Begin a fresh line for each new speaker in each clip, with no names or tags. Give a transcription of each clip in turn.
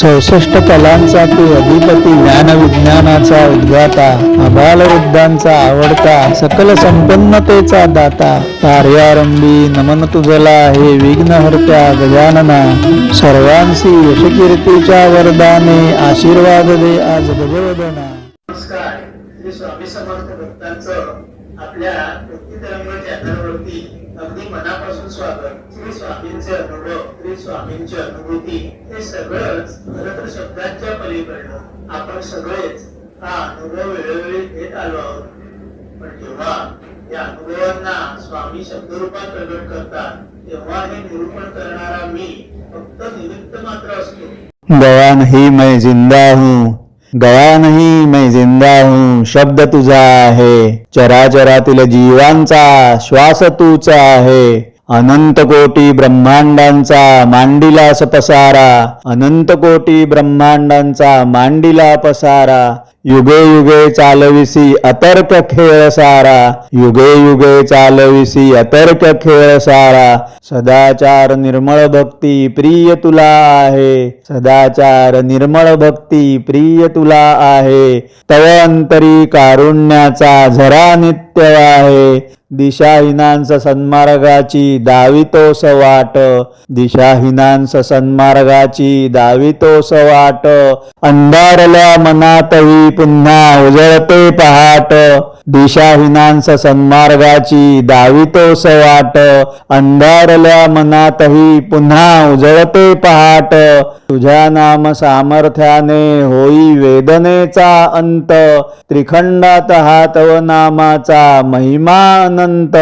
चौसष्ट कलांचा तू अधिपती ज्ञान विज्ञानाचा उद्गाता अबाल वृद्धांचा आवडता सकल संपन्नतेचा दाता कार्यारंभी नमन तुझला हे विघ्नहर्त्या गजानना सर्वांशी यशकीर्तीच्या वरदाने आशीर्वाद दे आज गजवदना.
भक्तांचं आपल्या भक्तितरंग चॅनलवरती अगदी मनापासून स्वागत. श्री स्वामींचे अनुभव श्री स्वामींची अनुभूती हे सगळंच खरं तर शब्दांच्या पलीकडनं आपण सगळेच हा अनुभव वेळोवेळी घेत आलो आहोत. पण जेव्हा या अनुभवांना स्वामी शब्दरूपात प्रकट करतात तेव्हा हे निरूपण करणारा मी फक्त निमित्त मात्र असतो.
गया ही मैं जिंदा हूँ गया नहीं मैं जिंदा हूँ शब्द तुझा आहे चराचरातील जीवांचा श्वास तूचा आहे अनंत कोटी ब्रह्मांडांचा मांडिला पसारा अनंत कोटी ब्रह्मांडांचा मांडिला पसारा युगे युगे चालविसी अतर्क खेळ सारा युगे युगे चालविसी अतर्क खेळ सारा सदाचार निर्मळ भक्ती प्रिय तुला आहे सदाचार निर्मळ भक्ती प्रिय तुला आहे तव अंतरी कारुण्याचा झरा नित्य आहे दिशाहीनांस सन्मार्गाची दावितोस वाट. दिशाहीनांस सन्मार्गाची दावितोस वाट. अंधारल्या मनातही पुन्हा उजळते पहाट. दिशाहीनांस सन्मार्गाची दावितोस वाट. अंधारल्या मनातही पुन्हा उजळते पहाट. तुझ्या नाम सामर्थ्याने होई वेदनेचा अंत. त्रिखंडात हातव नामाचा महिमान अनंत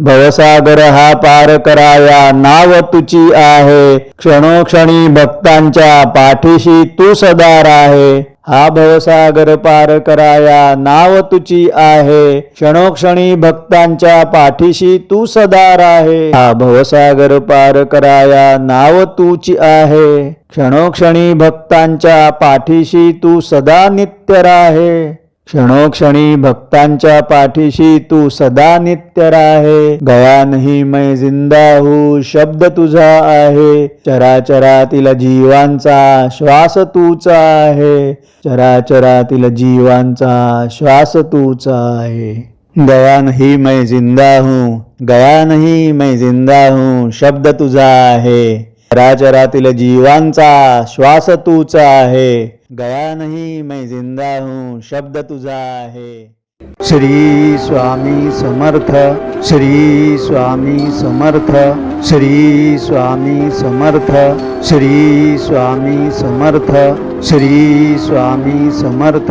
भवसागर हा पार कराया नाव तुची आहे. क्षणोक्षणी भक्तांच्या पाठीशी तू सदार आहे. हा भवसागर पार कराया नाव तुची आहे. क्षणोक्षणी भक्तांच्या पाठीशी तू सदार आहे. हा भवसागर पार कराया नाव तुची आहे. क्षणोक्षणी भक्तांच्या पाठीशी तू सदा नित्य राहे. क्षणोक्षणी भक्तांच्या पाठीशी तू सदा नित्य राहे. गया नाही मैं जिंदा हूँ शब्द तुझा आहे. चराचरातील जीवांचा श्वास तूचा आहे. चराचरातील जीवांचा श्वास तूचा आहे. गया नाही मैं जिंदा हूँ गया नहीं मैं जिंदा हूँ शब्द तुझा आहे. चराचरातील जीवांचा श्वास तूचा आहे. गया नहीं मैं जिंदा हूँ शब्द तुझा आहे श्री स्वामी समर्थ श्री स्वामी समर्थ श्री स्वामी समर्थ श्री स्वामी समर्थ श्री स्वामी समर्थ।